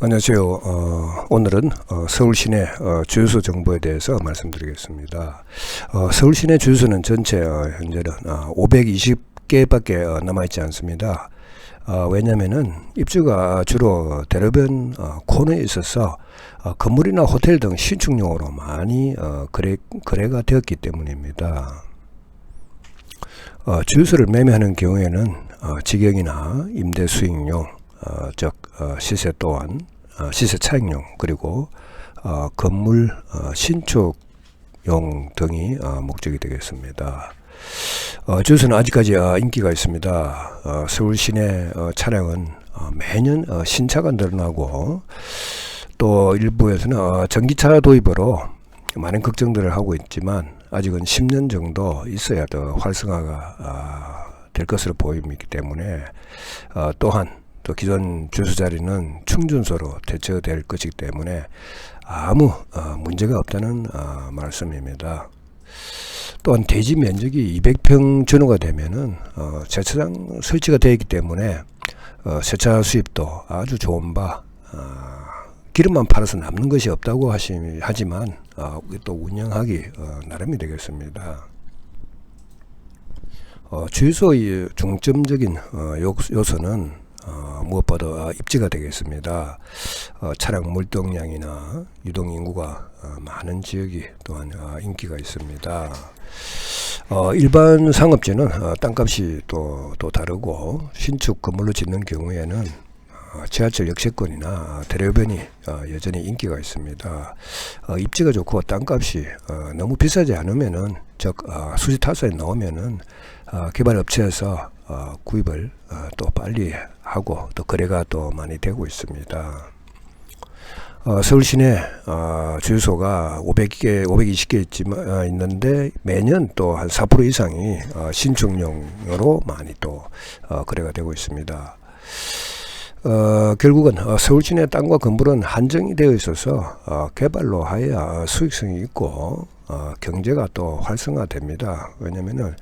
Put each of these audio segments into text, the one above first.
안녕하세요. 어, 오늘은 어, 서울 시내 어, 주유소 정보에 대해서 말씀드리겠습니다. 어, 서울 시내 주유소는 전체 어, 현재는 어, 520개밖에 어, 남아있지 않습니다. 어, 왜냐하면은 입주가 주로 대로변 어, 코너에 있어서 어, 건물이나 호텔 등 신축용으로 많이 어, 거래, 거래가 되었기 때문입니다. 어, 주유소를 매매하는 경우에는 어, 직영이나 임대 수익용, 어, 즉 어, 시세 또한 어, 시세 차익용 그리고 어, 건물 어, 신축용 등이 어, 목적이 되겠습니다. 어, 주유소는 아직까지 어, 인기가 있습니다. 어, 서울 시내 어, 차량은 어, 매년 어, 신차가 늘어나고 또 일부에서는 어, 전기차 도입으로 많은 걱정들을 하고 있지만 아직은 10년 정도 있어야 더 활성화가 아, 될 것으로 보입니다 때문에 어, 또한 또 기존 주소 자리는 충전소로 대처될 것이기 때문에 아무 어, 문제가 없다는 어, 말씀입니다. 또한 대지 면적이 200평 전후가 되면은 어, 세차장 설치가 되어 있기 때문에 어, 세차 수입도 아주 좋은 바 어, 기름만 팔아서 남는 것이 없다고 하지만 어, 또 운영하기 어, 나름이 되겠습니다. 어, 주유소의 중점적인 요소는 어, 무엇보다 어, 입지가 되겠습니다. 어, 차량 물동량이나 유동 인구가 어, 많은 지역이 또한 어, 인기가 있습니다. 어, 일반 상업지는 어, 땅값이 또, 또 다르고 신축 건물로 짓는 경우에는 어, 지하철 역세권이나 대로변이 어, 여전히 인기가 있습니다. 어, 입지가 좋고 땅값이 어, 너무 비싸지 않으면은 즉 어, 수지 타사에 나오면은 어, 개발 업체에서 어, 구입을 어, 또 빨리 하고 또 거래가 또 많이 되고 있습니다. 어, 서울 시내 어, 주유소가 500개, 520개 있지만 어, 있는데 매년 또 한 4% 이상이 어, 신축용으로 많이 또 어, 거래가 되고 있습니다. 어, 결국은 어, 서울 시내 땅과 건물은 한정이 되어 있어서 어, 개발로 하여 수익성이 있고 어, 경제가 또 활성화됩니다. 왜냐면은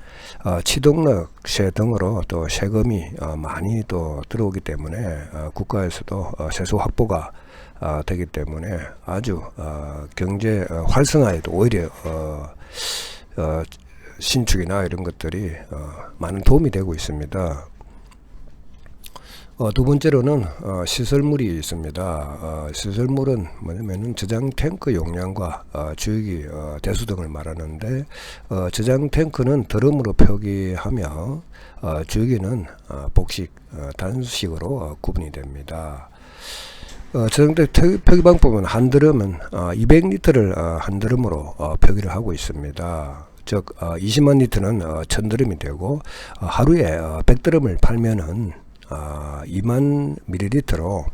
어, 취득세 등으로 또 세금이 어, 많이 또 들어오기 때문에 어, 국가에서도 어, 세수 확보가 어, 되기 때문에 아주 어, 경제 어, 활성화에도 오히려 어, 어, 신축이나 이런 것들이 어, 많은 도움이 되고 있습니다. 어, 두 번째로는 어, 시설물이 있습니다. 어, 시설물은 뭐냐면은 저장 탱크 용량과 어, 주유기 어, 대수 등을 말하는데 어, 저장 탱크는 드럼으로 표기하며 어, 주유기는 어, 복식 어, 단수식으로 어, 구분이 됩니다. 어, 저장대 표기 방법은 한 드럼은 어, 200리터를 어, 한 드럼으로 어, 표기를 하고 있습니다. 즉 어, 20만 리터는 어, 1000드럼이 되고 어, 하루에 어, 100드럼을 팔면은 어, 2만 밀리리터로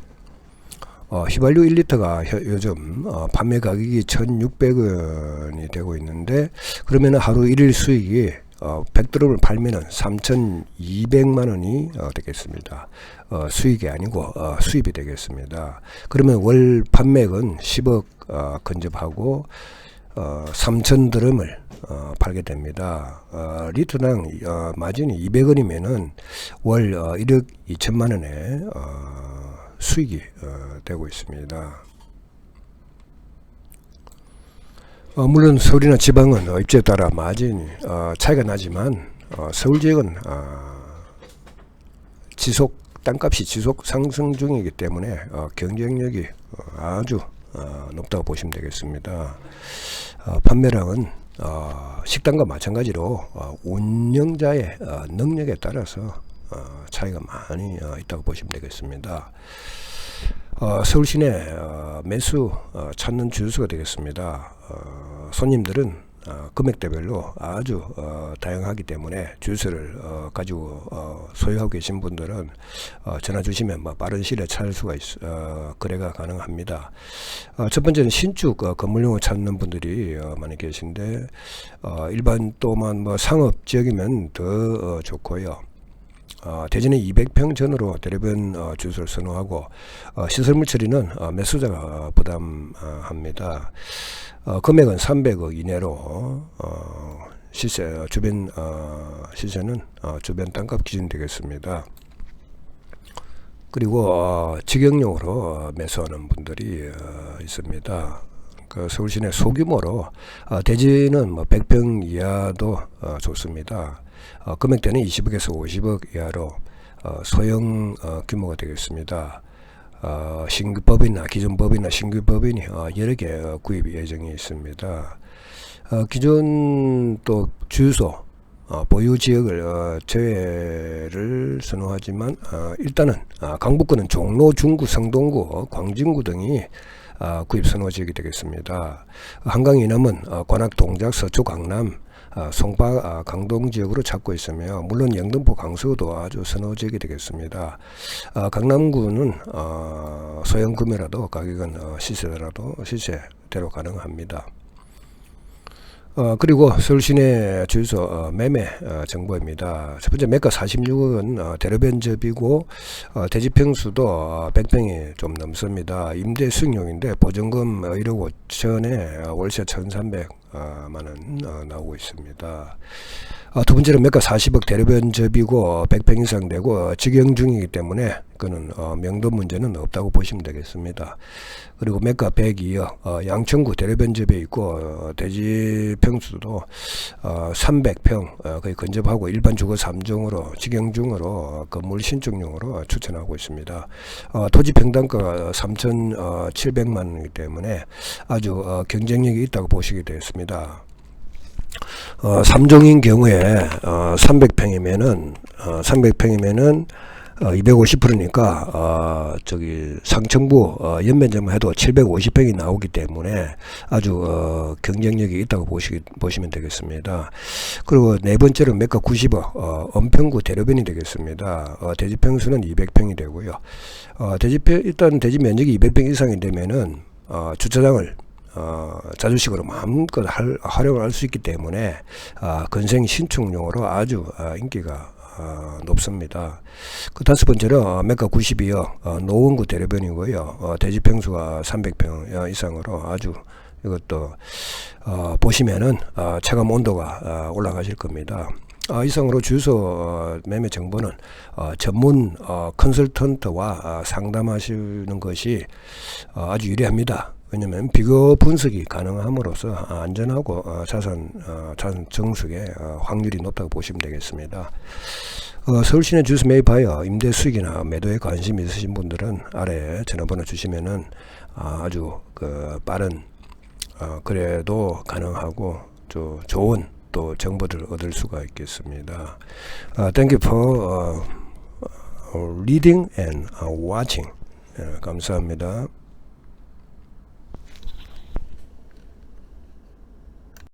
어, 휘발유 1리터가 혀, 요즘 어, 판매 가격이 1,600원이 되고 있는데 그러면 하루 일일 수익이 어, 100드럼을 팔면은 3,200만 원이 어, 되겠습니다. 어, 수익이 아니고 어, 수입이 되겠습니다. 그러면 월 판매액은 10억 어, 근접하고 어, 3천 드럼을 어, 팔게 됩니다. 어, 리터당 어, 마진이 200원이면은 월 어, 1억 2천만 원의 어, 수익이 어, 되고 있습니다. 어, 물론 서울이나 지방은 어, 입지에 따라 마진이 어, 차이가 나지만 어, 서울 지역은 어, 지속 땅값이 지속 상승 중이기 때문에 어, 경쟁력이 어, 아주 어, 높다고 보시면 되겠습니다. 어, 판매량은 어, 식당과 마찬가지로 어, 운영자의 어, 능력에 따라서 어, 차이가 많이 어, 있다고 보시면 되겠습니다. 어, 서울 시내 어, 매수 어, 찾는 주유소가 되겠습니다. 어, 손님들은 어, 금액대별로 아주 어, 다양하기 때문에 주유소를 어, 가지고 어, 소유하고 계신 분들은 어, 전화 주시면 뭐 빠른 시일에 찾을 수가 있, 어, 거래가 가능합니다. 어, 첫 번째는 신축 어, 건물용을 찾는 분들이 어, 많이 계신데 어, 일반 또만 뭐 상업 지역이면 더 어, 좋고요. 어, 대전의 200평 전으로 대로변 어, 주소를 선호하고 어, 시설물 처리는 어, 매수자가 어, 부담합니다. 어, 금액은 300억 이내로 어, 시세 어, 주변 어, 시세는 어, 주변 땅값 기준 되겠습니다. 그리고 어, 직영용으로 어, 매수하는 분들이 어, 있습니다. 그 서울 시내 소규모로 어, 대지는 뭐 100평 이하도 어, 좋습니다. 어, 금액대는 20억에서 50억 이하로 어, 소형 어, 규모가 되겠습니다. 어, 신규 법인이나 기존 법인이나 신규 법인이 어, 여러 개 어, 구입 예정이 있습니다. 어, 기존 또 주유소 어, 보유 지역을 어, 제외를 선호하지만 어, 일단은 아, 강북구는 종로, 중구, 성동구, 어, 광진구 등이 아, 구입 선호 지역이 되겠습니다. 한강 이남은 어, 관악, 동작, 서초, 강남, 아, 송파, 아, 강동 지역으로 찾고 있으며 물론 영등포, 강서도 아주 선호 지역이 되겠습니다. 아, 강남구는 어, 소형 구매라도 가격은 어, 시세라도 시세대로 가능합니다. 어, 그리고 서울 시내 주유소 어, 매매 어, 정보입니다. 첫 번째 매가 46억은 어, 대로변접이고 어, 대지평수도 어, 100평이 좀 넘습니다. 임대 수익용인데 보증금 어, 1억 5천에 어, 월세 1,300 만원 어, 나오고 있습니다. 어, 두 번째로 매가 40억 대로변접이고 100평 이상 되고 어, 직영 중이기 때문에 그는 어, 명도 문제는 없다고 보시면 되겠습니다. 그리고 매가 102억 어, 양천구 대로변접에 있고 어, 대지 평수도 어, 300평 어, 거의 근접하고 일반 주거 3종으로 직영 중으로 어, 건물 신축용으로 추천하고 있습니다. 어, 토지 평당가가 3,700만 원이기 때문에 아주 어, 경쟁력이 있다고 보시게 되겠습니다. 어, 3종인 경우에 어, 300평이면은 어, 300평이면은 어, 250%니까 어, 저기 상층부 어, 연면적만 해도 750평이 나오기 때문에 아주 어, 경쟁력이 있다고 보시, 보시면 되겠습니다. 그리고 네 번째로 매가 90억 어, 은평구 대로변이 되겠습니다. 어, 대지 평수는 200평이 되고요. 어, 대지 평 일단 대지 면적이 200평 이상이 되면은 어, 주차장을 어, 자주식으로 마음껏 할, 활용을 할 수 있기 때문에 아, 건생 신축용으로 아주 아, 인기가 어, 높습니다. 그 다섯 번째로 어, 매가 92억 어, 노원구 대로변이고요. 어, 대지 평수가 300평 이상으로 아주 이것도 어, 보시면은 어, 체감 온도가 어, 올라가실 겁니다. 어, 이상으로 주유소 어, 매매 정보는 어, 전문 어, 컨설턴트와 어, 상담하시는 것이 어, 아주 유리합니다. 왜냐하면 비교 분석이 가능함으로써 안전하고 어, 자산 어, 자산 정숙의 어, 확률이 높다고 보시면 되겠습니다. 어, 서울 시내 주스 매입하여 임대 수익이나 매도에 관심 있으신 분들은 아래 전화번호 주시면은 아, 아주 그 빠른 어, 거래도 가능하고 또 좋은 또 정보를 얻을 수가 있겠습니다. 어, thank you for reading and watching. 예, 감사합니다.